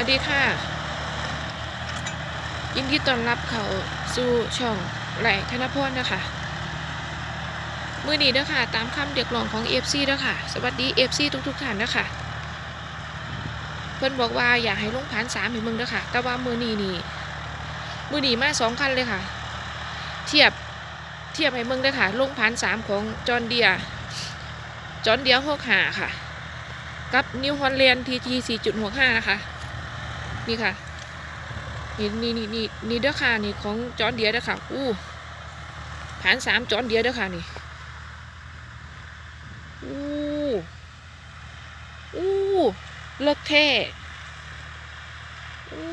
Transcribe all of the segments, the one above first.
วัสดีค่ะ ยินดีต้อนรับเขาสู่ช่องไหลธนพรนะคะมือนี้เด้อค่ะตามคำเรียกร้องของ FC เด้อค่ะสวัสดี FC ทุกๆท่านเด้อค่ะเพิ่นบอกว่าอยากให้ลงผ่านสามให้มึงเด้อค่ะแต่ว่ามือนี้นี่มือนี้มาสองคันเลยค่ะ เทียบเทียบให้มึงเด้อค่ะลงผ่านสามของจอห์นเดียจอห์นเดียหกหาค่ะ กับนิวฮอลแลนด์ทีทีสี่จุดหกห้านะคะ นี่ค่ะ นี่นี่นี่นี่นี่เด้อค่ะนี่ของจอนเดียเด้อค่ะ อู้ผ่านสามจอนเดียเด้อค่ะนี่ อู้อู้เลิกเท่อู้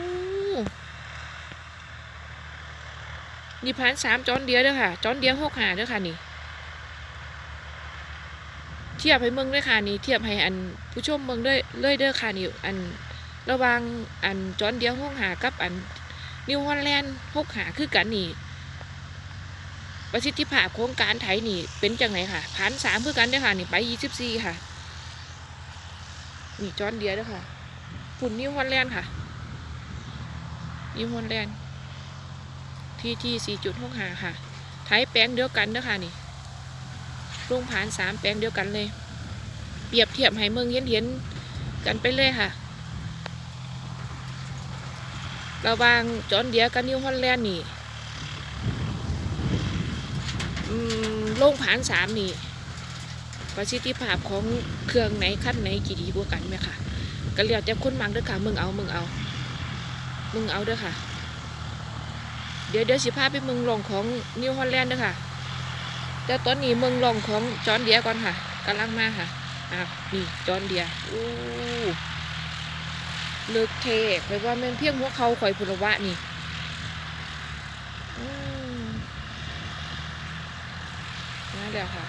นี่ผ่านสามจอนเดียเด้อค่ะ จอนเดียหกหาเด้อค่ะนี่เทียบให้เมืองด้วยค่ะนี่เทียบให้อันผู้ชมเมืองด้วยเลยเด้อค่ะนี่อัน ระหวังอันจอนเดียวห้องหากับอันนิวฮอลแลนด์หกหาคือกันนี่ประสิทธิภาพโครงการไทยนี่เป็นจังไหนค่ะพันสามคือกันเด้ค่ะนี่ไปยี่สิบสี่ค่ะ นี่จอนเดียวเด้อค่ะฝุ่นนิวฮอลแลนด์ค่ะนิวฮอลแลนด์ทีทีสี่จุดหกหาค่ะไทยแปลงเดียวกันเด้อค่ะนี่ลุงผ่านสามแปลงเดียวกันเลย เปรียบเทียบให้เมืองเห็นเห็นกันไปเลยค่ะ ระว่างจอนเดียกับนิวฮอลแลนด์นี่อืมลงผ่านสามนี่ ประสิทธิภาพของเครื่องไหนขั้นไหนกี่ดีกว่ากันไหมค่ะก็เรียกแต่คนมังเด้อค่ะ มึงเอามึงเอา มึงเอาเด้อค่ะ เดี๋ยวเดี๋ยวสิพาไปมืองลองของนิวฮอลแลนด์เด้อค่ะเดี๋ยวตอนนี้มืองลองของจอนเดียก่อนค่ะกำลังมาค่ะอ้าวนี่จอนเดียอู้ เลิกเทไปว่าแมันเพียงหัวเขาคอยพุระวะนี่อืมมาแล้วค่ะ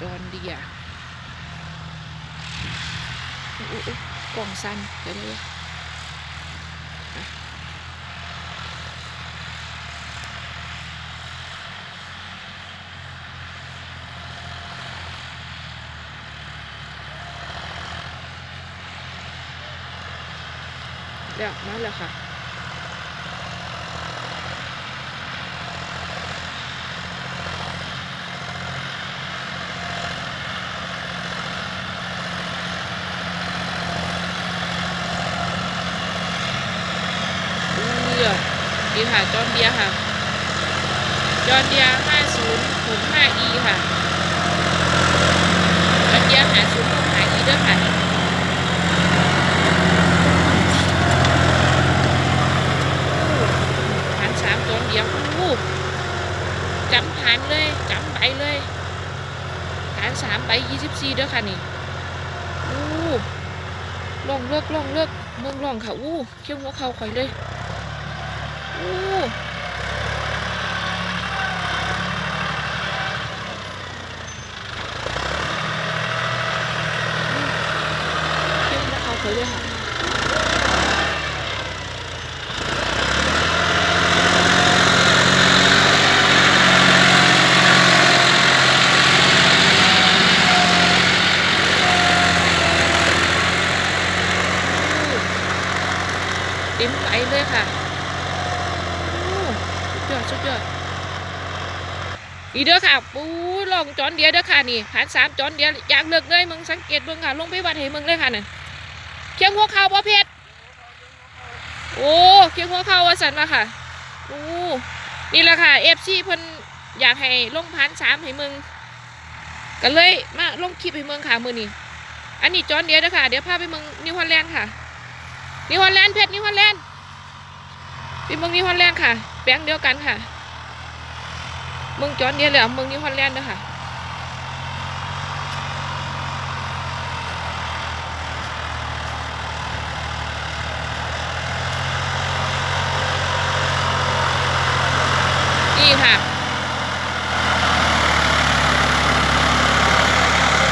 ดอนเดียกล่องสั้นเดี๋ยวเดี๋ยวเดี๋ยวอะ แล้วมาแล้วค่ะเลือกดีค่ะ จอนเดียค่ะ จอนเดีย50 65 e ค่ะ จอนเดีย50 65 e เด้อค่ะผ่านสามจอนเดียวอู้จำผ่านเลยจำใบเลยผ่านสามใบ24เด้อค่ะนี่อู้ลองเลือกลองเลือกเมืองลองค่ะอู้เขี้ยวหัวเข่าข่อยเลยโอ้เยี่ยมนะคะเขาเลยค่ะเต็มไปเลยค่ะ โอ้สุดยอดสุดยอด นี่เด้อค่ะปูลองจอนเดียวเด้อค่ะนี่ผ่านสามจอนเดียวอยากเลิกเลยมึงสังเกตเบิ่งค่ะลงไปวัดให้มึงเลยค่ะนั่นเคียงหัวเข่าบ่เพชรโอ้เคียงหัวเข่าว่าสันมาค่ะโอ้นี่แหละค่ะเอฟซีเพิ่นอยากให้ลงผ่านสามให้มึงก็เลยมาลงคลิปให้มึงค่ะมือนี้อันนี้จอนเดียวเด้อค่ะเดี๋ยวพาไปมืองนิวฮอลแลนด์ค่ะนิวฮอลแลนด์เพชรนิวฮอลแลนด์พี่เมืองนิวฮอลแลนด์ค่ะแปลงเดียวกันค่ะ เมืองจอนเดียวเลยเมืองนิวฮอลแลนด์นะคะนี่ค่ะ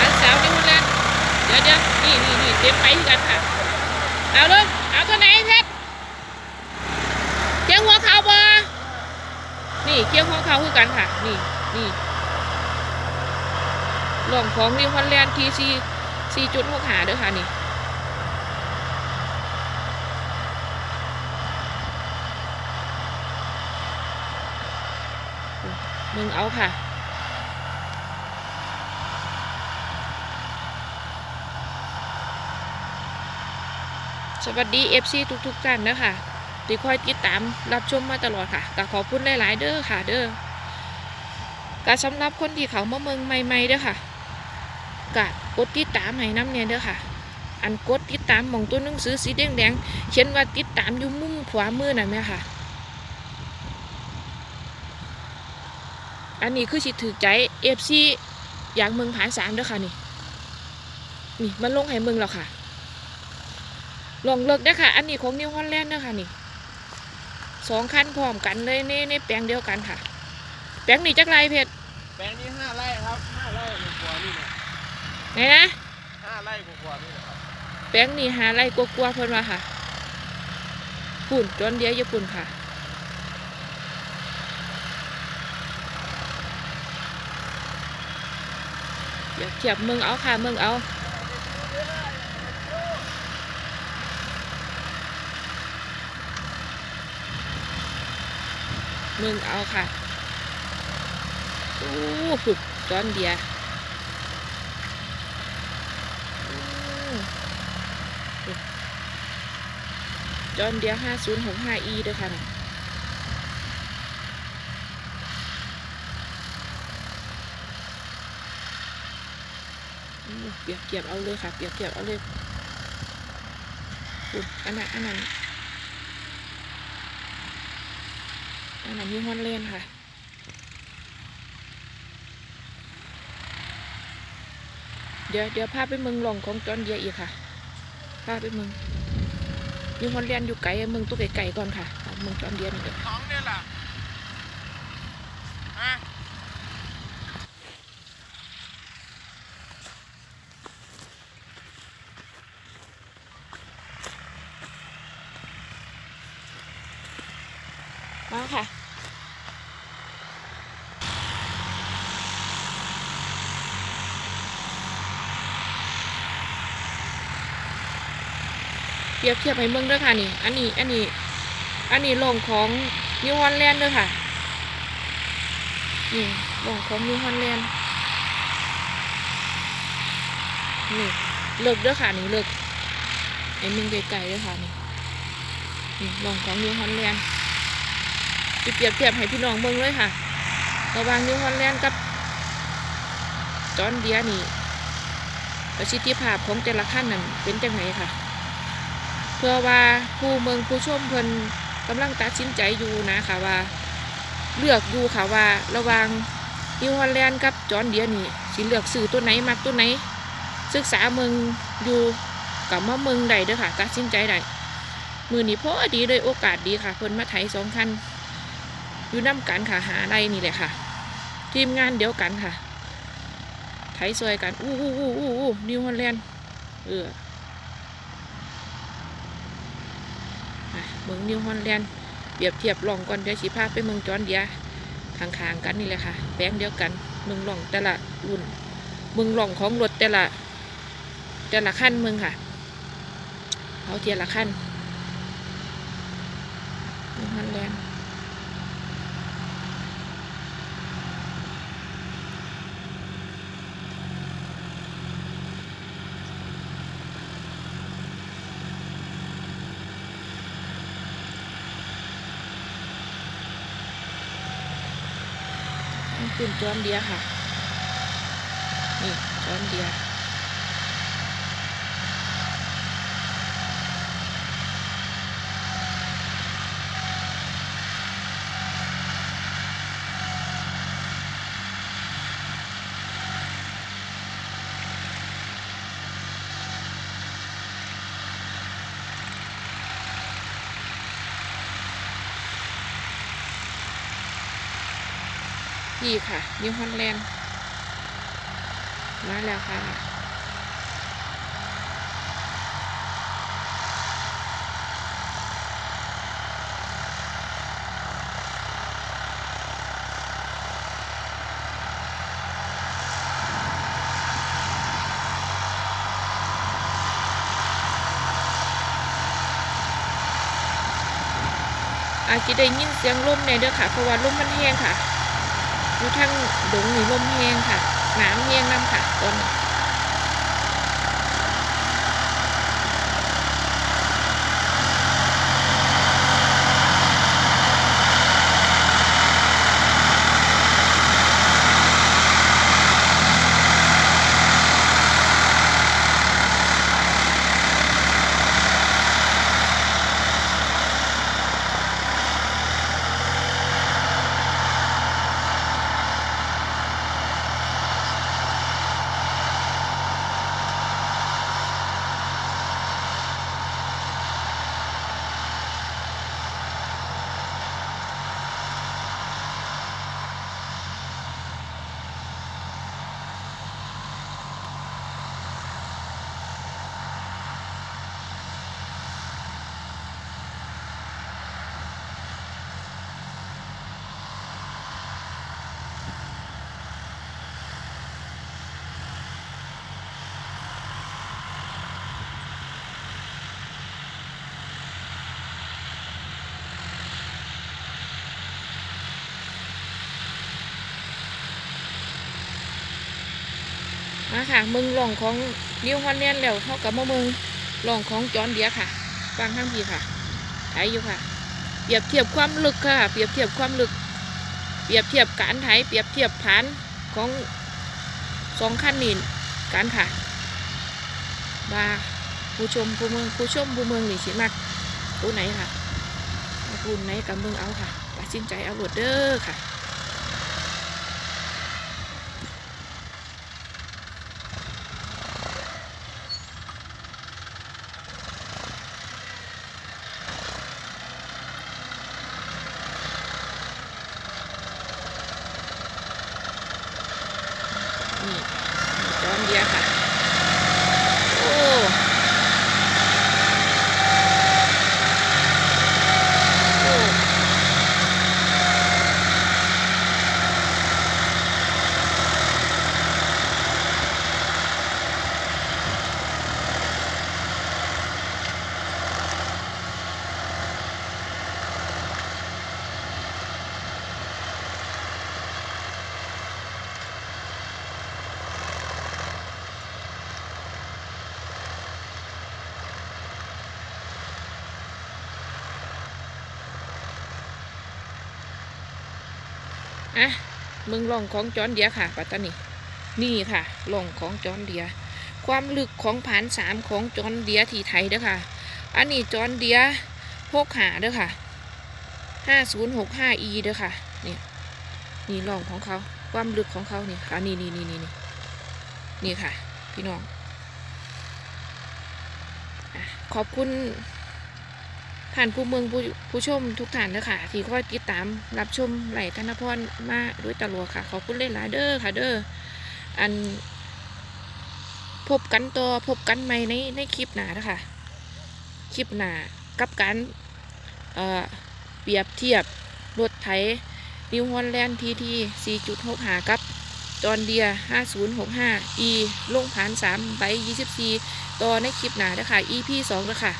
อันสาวนิวฮอลแลนด์เดี๋ยวเดี๋ยวนี่นี่นี่เต็มไปกันค่ะ เอาเลยเอาเท่าไหนเพชี่เคี้ยวของเขาคือกันค่ะ นี่นี่หล่องของนิวฮอลแลนด์ทีซีสี่จุดหกหาเด้อค่ะนี่มึงเอาค่ะสวัสดีเอฟซีทุกๆท่านนะคะ ที่คอยติดตามรับชมมาตลอดค่ะก็ขอบคุณหลาย ๆ เด้อค่ะ เด้อก็สำหรับคนที่เขามาเมืองใหม่ๆเด้อค่ะก็กดติดตามให้น้ำเนี่ยเด้อค่ะ อันกดติดตามมองตัวหนังสือสีแดงๆเขียนว่าติดตามอยู่มุมขวามือน่ะแม่ค่ะ อันนี้คือสิถือใจ FC อยากเมืองผานสามเด้อค่ะนี่นี่มันลงให้เมืองแล้วค่ะลองเลิกได้อค่ะ อันนี้ของนิวฮอลแลนด์นะคะนี่ สองคันพร้อมกันเลยในในแปลงเดียวกันค่ะ แปลงนี้จักไรเพชรแปลงนี้ห้าไร่ครับห้าไร่กว่าๆนี่นะไหนนะห้าไร่กว่าๆนี่นะครับแปลงนี้หาไรกลัวๆเพิ่นว่าค่ะปุ่นจนเดียวญี่ปุ่นค่ะเดี๋ยวเทียบเมืองเอาค่ะเมืองเอา มึงเอาค่ะโอ้ฝึกจอนเดียจอนเดียห้าศูนย์หกห้าอีด้วยค่ะนะเปียบเทียบเอาเลยค่ะ เปียบเทียบเอาเลยอุ๊ยอันนั้นอันนั้น อันนั้นยี่ห้อนเล่นค่ะเดี๋ยวเดี๋ยวพาไปเมืองหลงของจอนเดียอีกค่ะพาไปเมืองยี่ห้อนเล่นอยู่ไกลเมืองตุ๊กไก่ก่อนค่ะเมืองจอนเดียนี่เดี๋ยวน้องเนี่ยแหละฮะ มาค่ะ เปรียบเทียบให้เมืองด้วยค่ะนี่ อันนี้อันนี้ อันนี้ลงของนิวฮอลแลนด์ด้วยค่ะ นี่ลงของนิวฮอลแลนด์นี่เลิกเด้วยค่ะนี่เลิกไอ้มึงไกลๆด้วยค่ะนี่นี่ลงของนิวฮอลแลนด์เปรียบเทียบให้พี่น้องเบิ่งเลยค่ะระหว่างนิวฮอลแลนด์กับจอร์นเดียนี่ประสิทธิภาพของแต่ละขั้นนั้นเป็นจังไงค่ะ เพื่อว่าผู้เมืองผู้ชมเพิ่นกำลังตัดสินใจอยู่นะค่ะว่า เลือกอยู่ค่ะว่าระว่างนิวฮอลแลนด์กับจอร์นเดียนี่สิเลือกซื้อตัวไหนมักตัวไหน ศึกษาเมืองอยู่กับมาเมืองใดเด้อค่ะตัดสินใจได้มือนี้พอดีเลยโอกาสดีค่ะเพิ่นมาไถสองคันอยู่น้ำกันค่ะหาอะไรนี่แหละค่ะ ทีมงานเดียวกันค่ะไถซอยกันอู้อู้อู้อู้อู้นิวฮอลแลนด์เอออะ เมืองนิวฮอลแลนด์เปรียบเทียบลองก่อนเดี๋ยวสิพาไปเมืองจอนเดียข้างกันนี่แหละค่ะแบงเดียวกันเมืองลองแต่ละรุ่นเมืองลองของรถแต่ละแต่ละขั้นเมืองค่ะเอาเทียละขั้นนิวฮอลแลนด์ ป็นจอนเดียค่ะ นี่จอนเดีย นี่ค่ะนิวฮอลแลนด์มาแล้วค่ะ อาจจะได้ยินเสียงลมในเด้อค่ะ เพราะว่าลมมันแห้งค่ะ อยู่ทั้งดงนี่ลมแห้งค่ะ น้ำแห้งน้ำค่ะตอนนี้ มาค่ะมึงหลองของนิวฮอนแลนด์แล้วเท่ากับมามึงหลองของจอนเดียค่ะฟังทั้งทีค่ะไถอยู่ค่ะ เปรียบเทียบความลึกค่ะ เปรียบเทียบความลึก เปรียบเทียบการไถเปรียบเทียบฐานของสองขั้นนินการค่ะว่าผู้ชมผู้เมืองผู้ชมผู้เมืองนี่สิมักผู้ไหนค่ะผู้ไหนกับเมืองเอาค่ะตัดสินใจเอาโหลดเด้อค่ะ นี่จอนเดียค่ะ โอ้โอ้ อะมึงลองของจอนเดียค่ะปัตตานีนี่ค่ะลองของจอนเดีย ความลึกของผานสามของจอนเดียที่ไทยเด้อค่ะ อันนี้จอนเดียพกหาเด้อค่ะห้าศูนย์หกห้าอีเด้อค่ะเนี่ยนี่ลองของเขาความลึกของเขานี่ค่ะนี่นี่นี่นี่นี่นี่ค่ะ พี่น้องขอบคุณ ผ่านผู้เมืองผู้ผู้ชมทุกท่านนะคะที่คอยติดตามรับชมไหลธนพรมาด้วยตลอดค่ะ ขอบคุณหลายๆเด้อค่ะเด้ออัน พบกันต่อพบกันใหม่ในในคลิปหน้านะคะคลิปหน้ากับการเอ่อเปรียบเทียบรถไถนิวฮอลแลนด์ทีที4.65กับจอนเดีย 5065 e ลงผ่าน 3 ใบ 24 ต่อในคลิปหน้านะคะ EP 2นะคะ